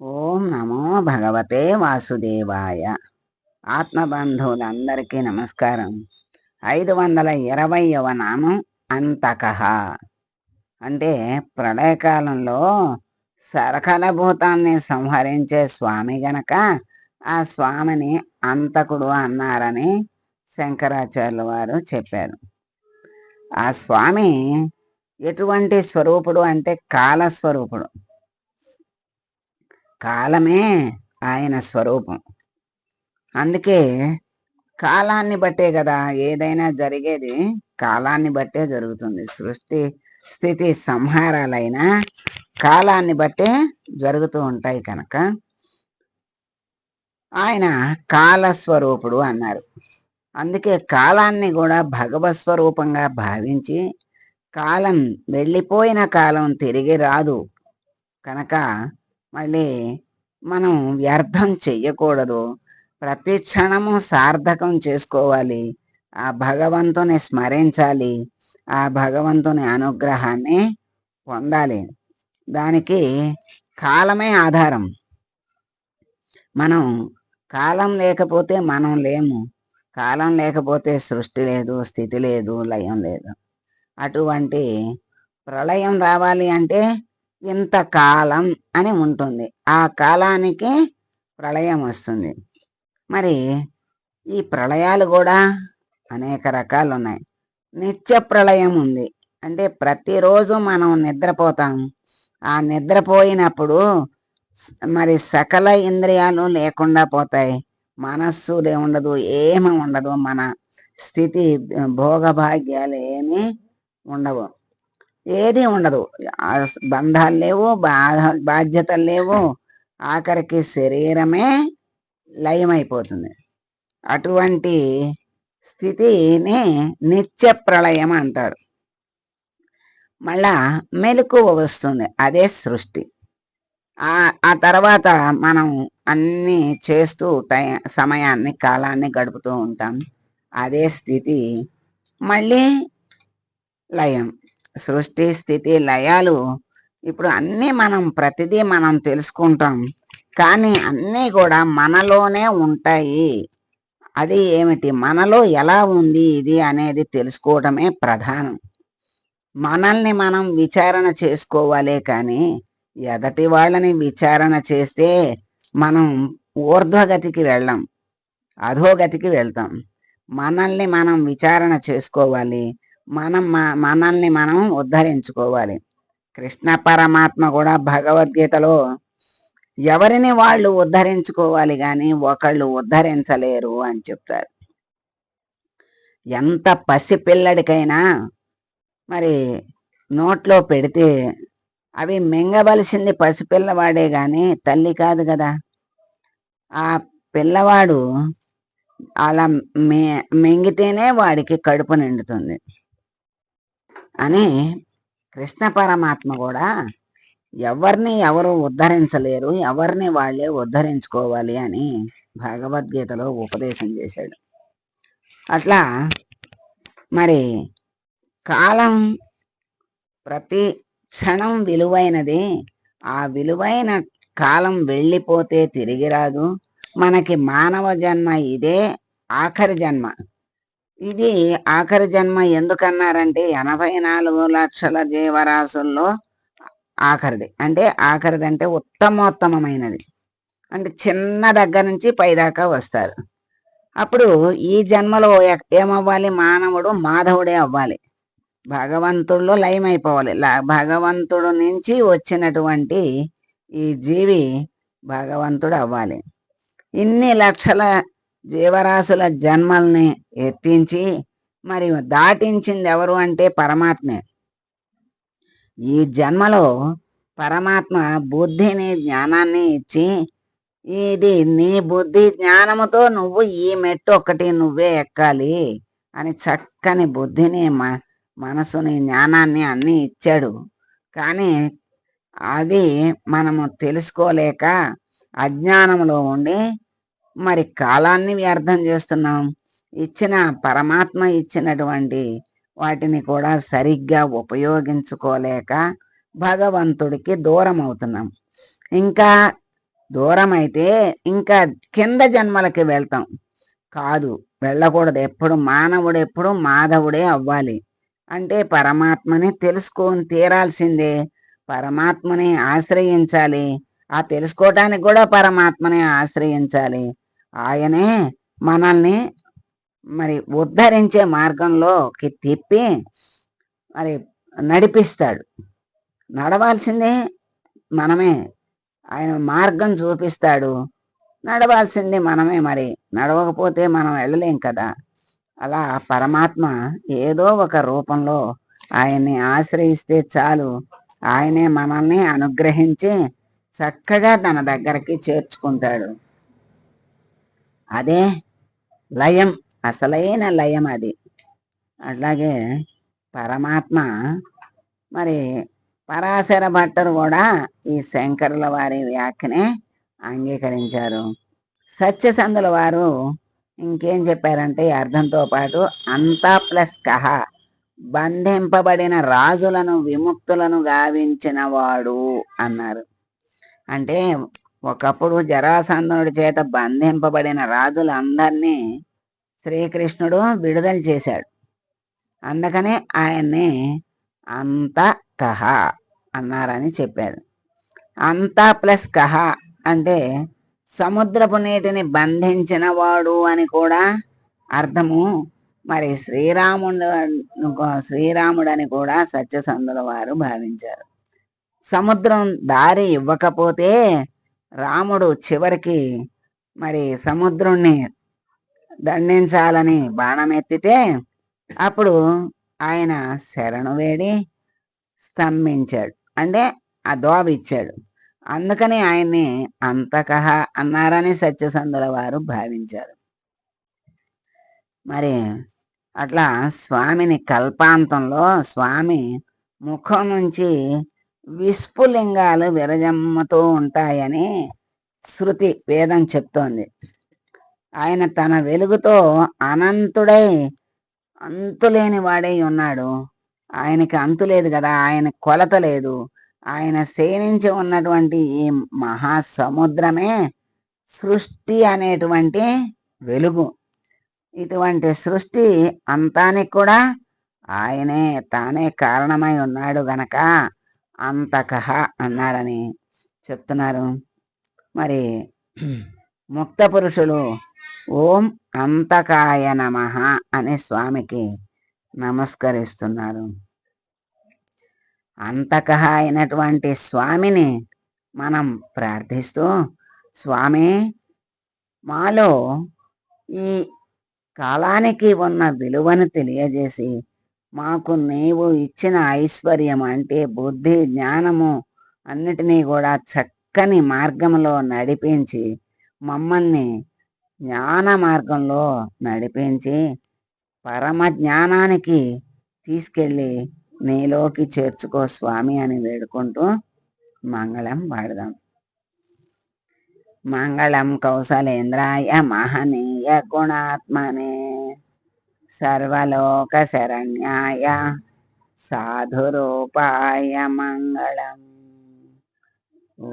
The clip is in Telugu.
ఓం నమో భగవతే వాసుదేవాయ. ఆత్మబంధువులందరికీ నమస్కారం. ఐదు వందల ఇరవైవ నామం అంతకహ అంటే ప్రళయకాలంలో సరకల భూతాన్ని సంహరించే స్వామి గనక ఆ స్వామిని అంతకుడు అన్నారని శంకరాచార్యుల వారు చెప్పారు. ఆ స్వామి ఎటువంటి స్వరూపుడు అంటే కాలస్వరూపుడు. కాలమే ఆయన స్వరూపం. అందుకే కాలాన్ని బట్టే కదా ఏదైనా జరిగేది కాలాన్ని బట్టే జరుగుతుంది. సృష్టి స్థితి సంహారాలైన కాలాన్ని బట్టే జరుగుతూ ఉంటాయి కనుక. ఆయన కాలస్వరూపుడు అన్నారు. అందుకే కాలాన్ని కూడా భగవత్ స్వరూపంగా భావించి కాలం వెళ్ళిపోయిన కాలం తిరిగి రాదు. కనుక మళ్ళీ మనం వ్యర్థం చెయ్యకూడదు. ప్రతి క్షణము సార్థకం చేసుకోవాలి. ఆ భగవంతుని స్మరించాలి. ఆ భగవంతుని అనుగ్రహాన్ని పొందాలి. దానికి కాలమే ఆధారం. మనం కాలం లేకపోతే మనం లేము. కాలం లేకపోతే సృష్టి లేదు స్థితి లేదు లయం లేదు. అటువంటి ప్రళయం రావాలి అంటే ఇంత కాలం అని ఉంటుంది. ఆ కాలానికి ప్రళయం వస్తుంది. మరి ఈ ప్రళయాలు కూడా అనేక రకాలు ఉన్నాయి నిత్య ప్రళయం ఉంది. అంటే ప్రతిరోజు మనం నిద్రపోతాం. ఆ నిద్రపోయినప్పుడు మరి సకల ఇంద్రియాలు లేకుండా పోతాయి. మనస్సు ఉండదు ఏమి ఉండదు. మన స్థితి భోగభాగ్యాలు ఏమీ ఉండవు. ఏది ఉండదు. బంధాలు లేవు బాధ బాధ్యతలు లేవు. ఆఖరికి శరీరమే లయమైపోతుంది. అటువంటి స్థితిని నిత్య ప్రళయం అంటారు. మళ్ళా మెలకువ వస్తుంది. అదే సృష్టి. ఆ తర్వాత మనం అన్నీ చేస్తూ టై సమయాన్ని కాలాన్ని గడుపుతూ ఉంటాం. అదే స్థితి మళ్ళీ లయం. సృష్టి స్థితి లయాలు. ఇప్పుడు అన్నీ మనం ప్రతిదీ మనం తెలుసుకుంటాం. కానీ అన్నీ కూడా మనలోనే ఉంటాయి. అది ఏమిటి? మనలో ఎలా ఉంది ఇది అనేది తెలుసుకోవటమే ప్రధానం. మనల్ని మనం విచారణ చేసుకోవాలే కానీ ఎదటి వాళ్ళని విచారణ చేస్తే మనం ఊర్ధ్వగతికి వెళ్ళాం. అధోగతికి వెళ్తాం. మనల్ని మనం విచారణ చేసుకోవాలి. మనం మనల్ని మనం ఉద్ధరించుకోవాలి. కృష్ణ పరమాత్మ కూడా భగవద్గీతలో ఎవరిని వాళ్ళు ఉద్ధరించుకోవాలి కానీ ఒకళ్ళు ఉద్ధరించలేరు అని చెప్తారు. ఎంత పసిపిల్లడికైనా మరి నోట్లో పెడితే అవి మింగవలసింది పసిపిల్లవాడే కానీ తల్లి కాదు కదా. ఆ పిల్లవాడు అలా మింగితేనే వాడికి కడుపు నిండుతుంది. అని కృష్ణ పరమాత్మ కూడా ఎవరిని ఎవరు ఉద్ధరించలేరు ఎవరిని వాళ్ళే ఉద్ధరించుకోవాలి అని భగవద్గీతలో ఉపదేశం చేశాడు. అట్లా మరి కాలం ప్రతి క్షణం విలువైనది ఆ విలువైన కాలం వెళ్ళిపోతే తిరిగి రాదు. మనకి మానవ జన్మ ఇదే ఆఖరి జన్మ. ఇది ఆఖరి జన్మ ఎందుకన్నారంటే ఎనభై నాలుగు లక్షల జీవరాశుల్లో ఆఖరిది. అంటే ఆఖరిది అంటే ఉత్తమోత్తమైనది అంటే చిన్న దగ్గర నుంచి పైదాకా వస్తారు. అప్పుడు ఈ జన్మలో ఏమవ్వాలి? మానవుడు మాధవుడే అవ్వాలి. భగవంతుడిలో లయమైపోవాలి భగవంతుడు నుంచి వచ్చినటువంటి ఈ జీవి భగవంతుడు అవ్వాలి. ఇన్ని లక్షల జీవరాశుల జన్మల్ని ఎత్తించి మరి దాటించింది ఎవరు అంటే పరమాత్మే. ఈ జన్మలో పరమాత్మ బుద్ధిని జ్ఞానాన్ని ఇచ్చి ఇది నీ బుద్ధి జ్ఞానముతో నువ్వు ఈ మెట్టు ఒక్కటి నువ్వే ఎక్కాలి అని చక్కని బుద్ధిని మనసుని జ్ఞానాన్ని అన్ని ఇచ్చాడు. కానీ అది మనము తెలుసుకోలేక అజ్ఞానంలో ఉండి మరి కాలాన్ని వ్యర్థం చేస్తున్నాం. ఇచ్చిన పరమాత్మ ఇచ్చినటువంటి వాటిని కూడా సరిగ్గా ఉపయోగించుకోలేక భగవంతుడికి దూరం అవుతున్నాం ఇంకా దూరం అయితే ఇంకా కింద జన్మలకి వెళ్తాం. కాదు వెళ్ళకూడదు. ఎప్పుడు మానవుడు ఎప్పుడు మాధవుడే అవ్వాలి. అంటే పరమాత్మని తెలుసుకొని తీరాల్సిందే. పరమాత్మని ఆశ్రయించాలి. ఆ తెలుసుకోవటానికి కూడా పరమాత్మని ఆశ్రయించాలి. ఆయనే మనల్ని మరి ఉద్ధరించే మార్గంలోకి తిప్పి మరి నడిపిస్తాడు. నడవాల్సిందే మనమే. ఆయన మార్గం చూపిస్తాడు. నడవాల్సింది మనమే మరి. నడవకపోతే మనం వెళ్ళలేం కదా. అలా పరమాత్మ ఏదో ఒక రూపంలో ఆయన్ని ఆశ్రయిస్తే చాలు. ఆయనే మనల్ని అనుగ్రహించి చక్కగా తన దగ్గరికి చేర్చుకుంటాడు. అదే లయం అసలైన లయం అది. అట్లాగే పరమాత్మ మరి పరాశర భట్టరు కూడా ఈ శంకరుల వారి వ్యాఖ్యనే అంగీకరించారు. సత్యసంధుల వారు ఇంకేం చెప్పారంటే అర్థంతో పాటు అంతా ప్లస్ కహ బంధింపబడిన రాజులను విముక్తులను గావించిన వాడు అన్నారు. అంటే ఒకప్పుడు జరాసంధనుడి చేత బంధింపబడిన రాజులందరినీ శ్రీకృష్ణుడు విడుదల చేశాడు. అందుకనే ఆయన్ని అంత కహ అన్నారని చెప్పారు. అంతా ప్లస్ కహ అంటే సముద్రపు నీటిని బంధించిన వాడు అని కూడా అర్థము. మరి శ్రీరాముడు శ్రీరాముడని కూడా సత్యసంధుల వారు భావించారు. సముద్రం దారి ఇవ్వకపోతే రాముడు చివరికి మరి సముద్రుణ్ణి దండించాలని బాణం ఎత్తితే అప్పుడు ఆయన శరణు వేడి స్తంభించాడు. అంటే ఆ దోవ ఇచ్చాడు. అందుకని ఆయన్ని అంతకహ అన్నారని సత్యసంధుల వారు భావించారు. మరి అట్లా స్వామిని కల్పాంతంలో స్వామి ముఖం నుంచి విస్ఫులింగాలు విరజమ్ముతూ ఉంటాయని శృతి వేదం చెప్తోంది. ఆయన తన వెలుగుతో అనంతుడై అంతులేని వాడై ఉన్నాడు. ఆయనకి అంతు లేదు కదా ఆయన కొలత లేదు. ఆయన సేనించి ఉన్నటువంటి ఈ మహాసముద్రమే సృష్టి అనేటువంటి వెలుగు. ఇటువంటి సృష్టి అంతానికి కూడా ఆయనే తానే కారణమై ఉన్నాడు గనక. అంతకహ అన్నాడని చెప్తున్నారు. మరి ముక్త పురుషులు ఓం అంతకాయ నమ అనే స్వామికి నమస్కరిస్తున్నారు. అంతకహ అయినటువంటి స్వామిని మనం ప్రార్థిస్తూ స్వామి మాలో ఈ కాలానికి ఉన్న విలువను తెలియజేసి మాకు నీవు ఇచ్చిన ఐశ్వర్యం అంటే బుద్ధి జ్ఞానము అన్నిటినీ కూడా చక్కని మార్గంలో నడిపించి మమ్మల్ని జ్ఞాన మార్గంలో నడిపించి పరమ జ్ఞానానికి తీసుకెళ్ళి నీలోకి చేర్చుకో స్వామి అని వేడుకుంటూ మంగళం వాడదాం మంగళం కౌశలేంద్రాయ మహనీయ గుణాత్మనే సర్వలోక శరణ్యాయ సాధురూపాయ మంగళం ఓ